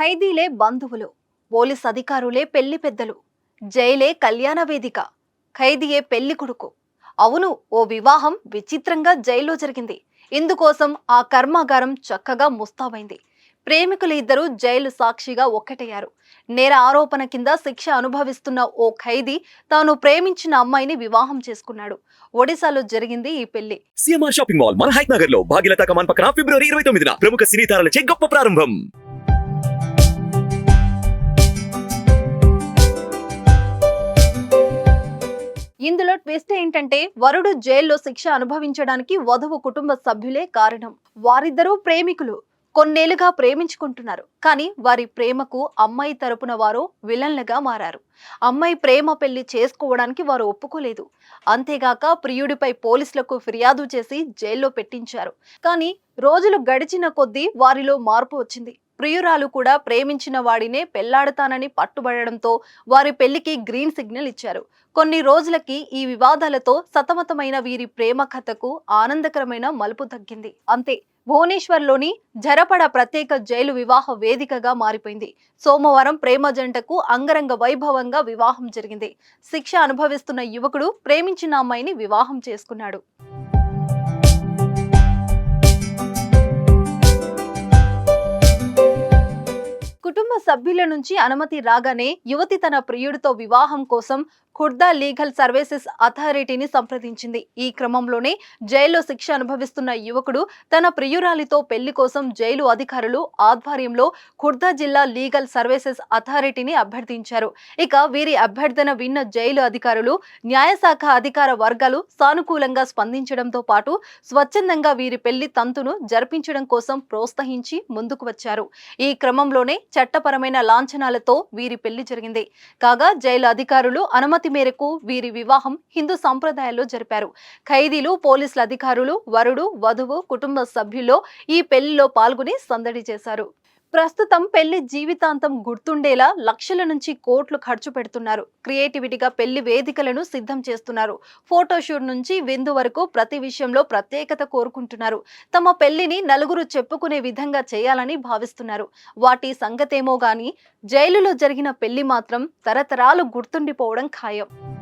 ఖైదీలే బంధువులు పోలీస్ అధికారులే పెళ్ళి పెద్దలు జైలే కళ్యాణ వేదిక ఖైదీయే పెళ్ళి కొడుకు. అవును ఓ వివాహం విచిత్రంగా జైల్లో జరిగింది. ఇందుకోసం ఆ కర్మాగారం చక్కగా ముస్తాబైంది. ప్రేమికులు ఇద్దరు జైలు సాక్షిగా ఒక్కటయ్యారు. నేర ఆరోపణ కింద శిక్ష అనుభవిస్తున్న ఓ ఖైదీ తాను ప్రేమించిన అమ్మాయిని వివాహం చేసుకున్నాడు. ఒడిశాలో జరిగింది ఈ పెళ్ళి. సిఎంఆర్ షాపింగ్ మాల్ మన హైట్ నగర్లో భాగ్యలత కమాన్ పక్కన ఫిబ్రవరి ఇరవై తొమ్మిదిన ప్రముఖ సినీ తారలచే గొప్ప ప్రారంభం. ఇందులో ట్విస్ట్ ఏంటంటే వరుడు జైల్లో శిక్ష అనుభవించడానికి వధువు కుటుంబ సభ్యులే కారణం. వారిద్దరూ ప్రేమికులు. కొన్నేళ్ళుగా ప్రేమించుకుంటున్నారు. కానీ వారి ప్రేమకు అమ్మాయి తరపున వారు విలన్లుగా మారారు. అమ్మాయి ప్రేమ పెళ్ళి చేసుకోవడానికి వారు ఒప్పుకోలేదు. అంతేగాక ప్రియుడిపై పోలీసులకు ఫిర్యాదు చేసి జైల్లో పెట్టించారు. కానీ రోజులు గడిచిన కొద్దీ వారిలో మార్పు వచ్చింది. ప్రియురాలు కూడా ప్రేమించిన వాడినే పెళ్ళాడతానని పట్టుబడడంతో వారి పెళ్ళికి గ్రీన్ సిగ్నల్ ఇచ్చారు. కొన్ని రోజులకి ఈ వివాదాలతో సతమతమైన వీరి ప్రేమ కథకు ఆనందకరమైన మలుపు తగ్గింది. అంతే భువనేశ్వర్లోని జరపడ ప్రత్యేక జైలు వివాహ వేదికగా మారిపోయింది. సోమవారం ప్రేమ జంటకు అంగరంగ వైభవంగా వివాహం జరిగింది. శిక్ష అనుభవిస్తున్న యువకుడు ప్రేమించిన అమ్మాయిని వివాహం చేసుకున్నాడు. కుటుంబ సభ్యుల నుంచి అనుమతి రాగానే యువతి తన ప్రియుడితో వివాహం కోసం ఖుర్దా లీగల్ సర్వీసెస్ అథారిటీని సంప్రదించింది. ఈ క్రమంలోనే జైల్లో శిక్ష అనుభవిస్తున్న యువకుడు తన ప్రియురాలితో పెళ్ళి కోసం జైలు అధికారులు ఆధ్వర్యంలో ఖుర్దా జిల్లా లీగల్ సర్వీసెస్ అథారిటీని అభ్యర్థించారు. ఇక వీరి అభ్యర్థన విన్న జైలు అధికారులు న్యాయశాఖ అధికార వర్గాలు సానుకూలంగా స్పందించడంతో పాటు స్వచ్ఛందంగా వీరి పెళ్ళి తంతును జరిపించడం కోసం ప్రోత్సహించి ముందుకు వచ్చారు. ఈ క్రమంలోనే చట్టపరమైన లాంఛనాలతో వీరి పెళ్ళి జరిగింది. కాగా జైలు అధికారులు అనుమతి మేరకు వీరి వివాహం హిందూ సంప్రదాయాల్లో జరిపారు. ఖైదీలు పోలీసుల అధికారులు వరుడు వధువు కుటుంబ సభ్యుల్లో ఈ పెళ్ళిలో పాల్గొని సందడి చేశారు. ప్రస్తుతం పెళ్ళి జీవితాంతం గుర్తుండేలా లక్షల నుంచి కోట్లు ఖర్చు పెడుతున్నారు. క్రియేటివిటీగా పెళ్ళి వేదికలను సిద్ధం చేస్తున్నారు. ఫోటోషూట్ నుంచి విందు వరకు ప్రతి విషయంలో ప్రత్యేకత కోరుకుంటున్నారు. తమ పెళ్ళిని నలుగురు చెప్పుకునే విధంగా చేయాలని భావిస్తున్నారు. వాటి సంగతేమో గాని జైలులో జరిగిన పెళ్ళి మాత్రం తరతరాలు గుర్తుండిపోవడం ఖాయం.